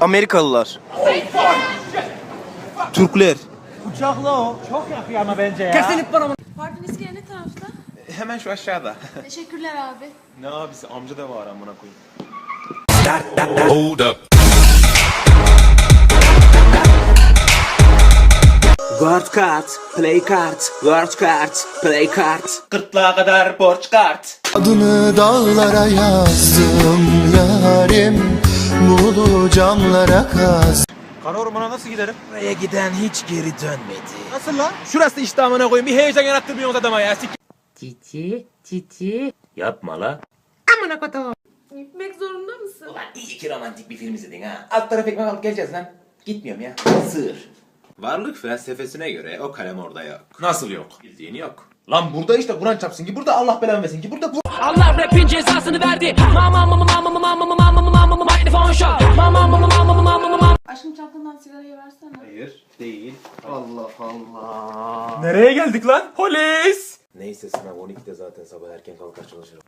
Amerikalılar. Türkler. Pardon iskele ne tarafta? Hemen şu aşağıda. Teşekkürler abi. ne abisi amca da var amına koyayım. Word card, play card, word card, play card. Gırtlağa kadar borç kart. Adını dağlara yazdım yarim Muğulu camlara kaz Kara ormana nasıl giderim? Buraya giden hiç geri dönmedi. Nasıl lan? Şurası işte amına koyayım. Bir heyecan yarattırmıyorsunuz adama ya. Sik. Titi, titi. Yapma la. Gitmek zorunda mısın? Ulan iyi ki romantik bir film izledin ha. Alt taraf ekmek alıp geleceğiz lan. Gitmiyorum ya. Sığır. Varlık felsefesine göre o kalem orada yok. Nasıl yok? Bildiğini yok. Lan burada işte Kur'an çapsın ki burada Allah belanı versin ki burada Allah rapin cezasını verdi. Mama mama mikrofon şok. Mama mama mama mama mama mama. Aşkım çantandan sigarayı versene. Hayır değil. Allah Allah. Nereye geldik lan? Polis. Neyse sınav 12'de zaten sabah erken kalkar çalışırım.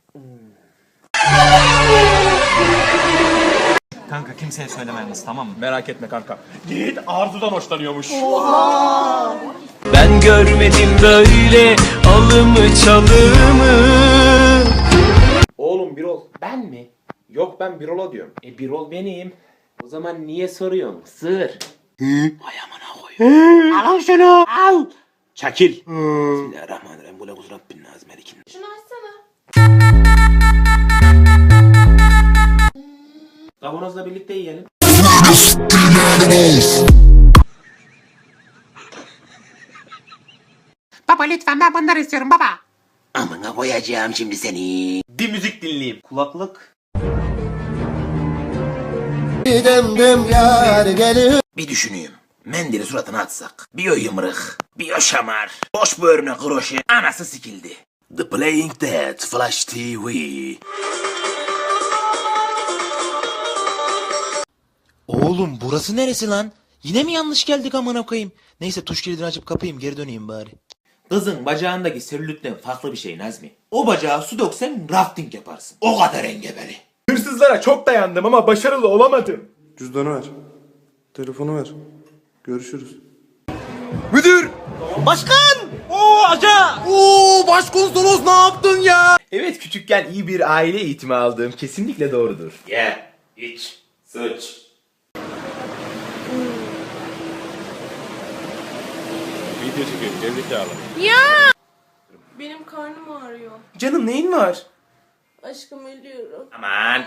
Kanka kimseye söylememiz tamam mı? Merak etme kanka. Yiğit Arzu'dan hoşlanıyormuş. Ben görmedim böyle alımı çalımı. Oğlum bir ol. Ben mi? Yok ben bir ola diyorum. E bir ol benim. O zaman niye soruyorsun? Sır. Al şunu al. Çakil. Bismillahirrahmanirrahim. Bu lekuz Rabbin nazim melikin. Şunu açsana. Kavanozla birlikte yiyelim. Baba lütfen ben bunları istiyorum baba. Amına koyacağım şimdi seni. Bir müzik dinleyeyim. Kulaklık. Dem dem yar gelir Bir düşüneyim. Mendili suratına atsak. Bir o yımrık. Bir o şamar. Boş böğrüne kroşe. Anası sikildi. The Playing Dead Flash TV. Oğlum burası neresi lan? Yine mi yanlış geldik amına koyayım? Neyse tuş kilidini açıp kapayım geri döneyim bari. Kızın bacağındaki selülitten farklı bir şey Nazmi. O bacağı su döksen rafting yaparsın. O kadar engebeli. Hırsızlara çok dayandım ama başarılı olamadım. Cüzdanı ver. Telefonu ver. Görüşürüz. Müdür! Başkan! Oo aca! Oo başkonsolos ne yaptın ya? Evet küçükken iyi bir aile eğitimi aldığım kesinlikle doğrudur. Ye, iç, sıç. Video çekiyorum gerizekalı. Benim karnım ağrıyor. Canım neyin var? Aşkım ölüyorum. Aman.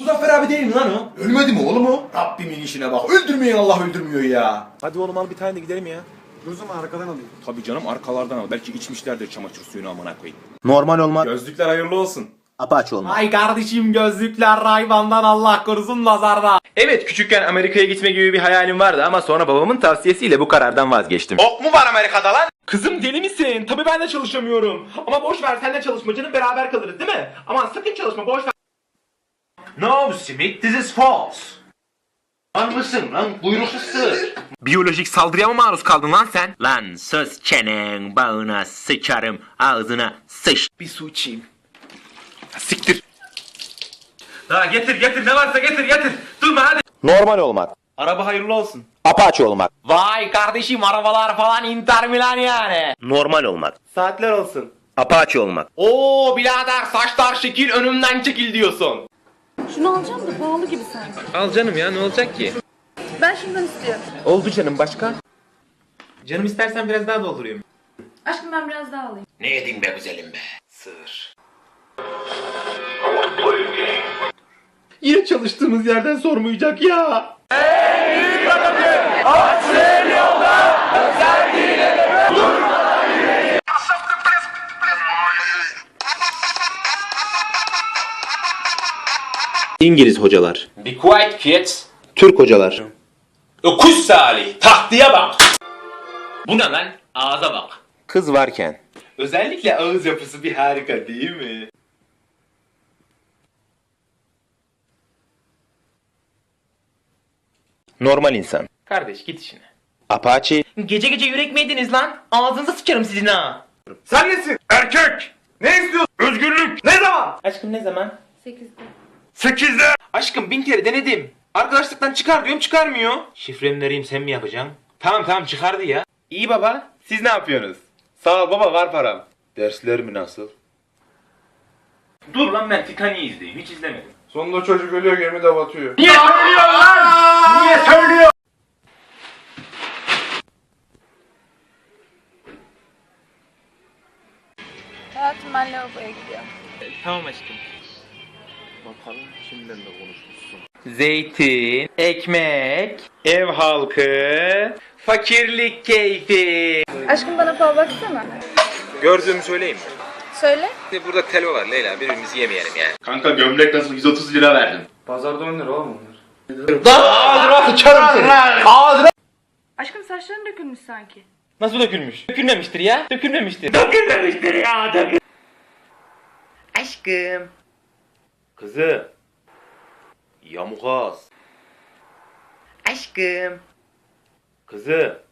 Muzaffer abi değil mi lan o? Ölmedi mi oğlum o? Rabbimin işine bak. Öldürmeyin Allah öldürmüyor ya. Hadi oğlum al bir tane de gidelim ya. Gözüm arkadan alayım. Tabii canım arkalardan al. Belki içmişlerdir çamaşır suyunu amına koyayım. Normal olmak. Gözlükler hayırlı olsun. Apaç olmak. Ay kardeşim gözlükler raybandan Allah korusun nazarda. Evet küçükken Amerika'ya gitme gibi bir hayalim vardı ama sonra babamın tavsiyesiyle bu karardan vazgeçtim. Ok mu var Amerika'da lan? Kızım deli misin? Tabii ben de çalışamıyorum. Ama boş ver sen de çalışma canım beraber kalırız değil mi? Aman sakın çalışma boş ver. No Smith, this is false. Lan mısın lan kuyruklu sığır. Biyolojik saldırıya mı maruz kaldın lan sen? Lan söz çenen bağına sıçarım ağzına sıç. Bir su içeyim. Siktir. Daha getir getir ne varsa getir getir. Durma hadi. Normal olmak. Araba hayırlı olsun. Apaç olmak. Vay kardeşim arabalar falan Inter Milan yani. Normal olmak. Saatler olsun. Apaç olmak. Oo birader saçlar şekil önümden çekil diyorsun. Şunu alacağım da pahalı gibi sanki. Al canım ya ne olacak ki? Ben şundan istiyorum. Oldu canım başka? Canım istersen biraz daha doldurayım. Aşkım ben biraz daha alayım. Ne yedin be güzelim be. Sığır. Yine çalıştığımız yerden sormayacak ya. İngiliz hocalar. Be quiet kids. Türk hocalar. Öküz Salih. Tahtiye bak. Bu ne lan? Ağza bak. Kız varken. Özellikle ağız yapısı bir harika değil mi? Normal insan. Kardeş git işine. Apache. Gece gece yürek mi yediniz lan? Ağzınıza sıçarım sizin ha. Sen nesin? Erkek. Ne istiyorsun? Özgürlük. Ne zaman? Aşkım ne zaman? Sekizde. Sekizde. Aşkım bin kere denedim. Arkadaşlıktan çıkar diyorum çıkarmıyor. Şifremi vereyim sen mi yapacaksın? Tamam tamam çıkardı ya. İyi baba. Siz ne yapıyorsunuz? Sağ ol baba var param. Dersler mi nasıl? Dur lan ben Titanic'i izleyeyim. Hiç izlemedim. Sonunda çocuk ölüyor gemi de batıyor. Niye söylüyor lan? Niye söylüyor? Hayatım ben lavaboya gidiyorum. Tamam aşkım. Bakalım kimden de konuşmuşsun. Zeytin, ekmek, ev halkı, fakirlik keyfi. Aşkım bana fal baksana. Gördüğümü söyleyeyim mi? Söyle. Burada telva var Leyla birbirimizi yemeyelim yani. Kanka gömlek nasıl 130 lira verdim. Pazarda 10 lira oğlum onlar. Aşkım saçların dökülmüş sanki. Nasıl dökülmüş? Dökülmemiştir ya. Dökülmemiştir. Dökülmemiştir ya. Dökül... Aşkım. Kızı. Yamukaz. Aşkım. Kızı.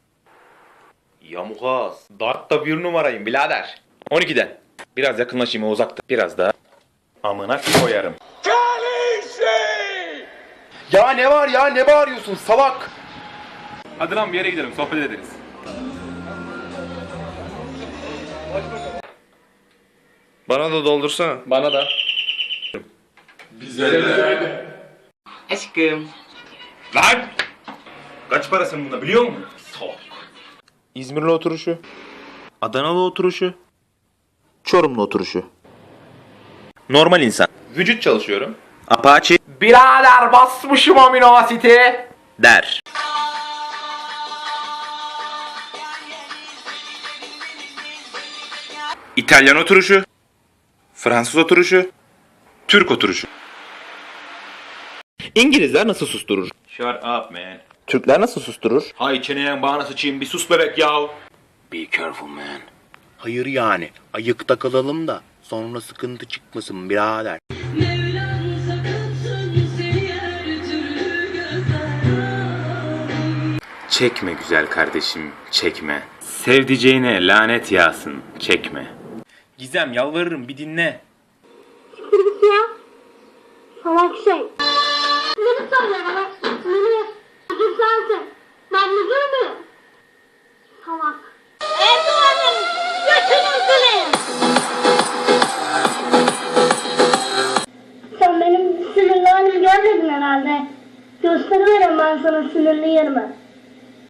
Yamukaz. Dart'ta bir numarayım birader. 12'den. Biraz yakınlaşayım o uzakta. Biraz daha. Amına koyarım. Ya ne var ya ne bağırıyorsun salak? Hadi lan bir yere gidelim sohbet ederiz. Bana da doldursana. Bana da. Bize de. Aşkım. Lan! Kaç parasın bunda biliyor musun? Sok. İzmirli oturuşu. Adanalı oturuşu. Çorumlu oturuşu. Normal insan. Vücut çalışıyorum. Apache. Birader basmışım amino asiti. Der. İtalyan oturuşu. Fransız oturuşu. Türk oturuşu. İngilizler nasıl susturur? Shut up man. Türkler nasıl susturur? Hay çeneyen bağına sıçayım bir sus bebek yav. Be careful man. Hayır yani. Ayıkta kalalım da sonra sıkıntı çıkmasın birader. Çekme güzel kardeşim, çekme. Sevdiceğine lanet yağsın, çekme. Gizem yalvarırım bir dinle. Salak şey. Beni söyle bana. Beni sensin. Ben müdür müyüm?